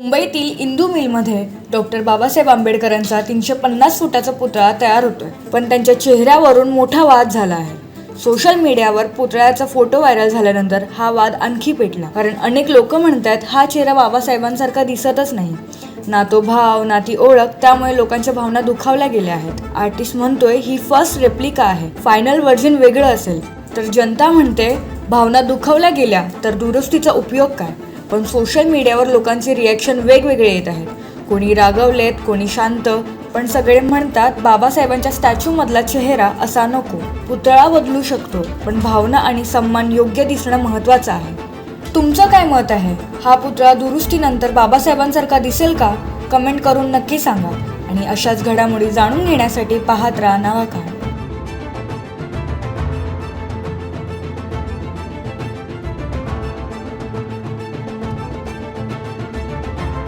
मुंबईतील इंदू मिलमध्ये डॉक्टर बाबासाहेब आंबेडकरांचा तीनशे पन्नास फुटाचा पुतळा तयार होतोय. पण त्यांच्या चेहऱ्यावरून मोठा वाद झाला आहे. सोशल मीडियावर पुतळ्याचा फोटो व्हायरल झाल्यानंतर हा वाद आणखी पेटला. कारण अनेक लोक म्हणतात हा चेहरा बाबासाहेबांसारखा दिसतच नाही. ना तो भाव ना ती ओळख त्यामुळे लोकांच्या भावना दुखावल्या गेल्या आहेत. आर्टिस्ट म्हणतोय ही फर्स्ट रेप्लिका आहे. फायनल व्हर्जन वेगळं असेल. तर जनता म्हणते भावना दुखावल्या गेल्या तर दुरुस्तीचा उपयोग काय? पण सोशल मीडियावर लोकांचे रिॲक्शन वेगवेगळे येत आहेत. कोणी रागवलेत कोणी शांत. पण सगळे म्हणतात बाबासाहेबांच्या स्टॅच्यूमधला चेहरा असा नको. पुतळा बदलू शकतो पण भावना आणि सन्मान योग्य दिसणं महत्त्वाचं आहे. तुमचं काय मत आहे? हा पुतळा दुरुस्तीनंतर बाबासाहेबांसारखा दिसेल का? कमेंट करून नक्की सांगा. आणि अशाच घडामोडी जाणून घेण्यासाठी पाहत राहा नवा का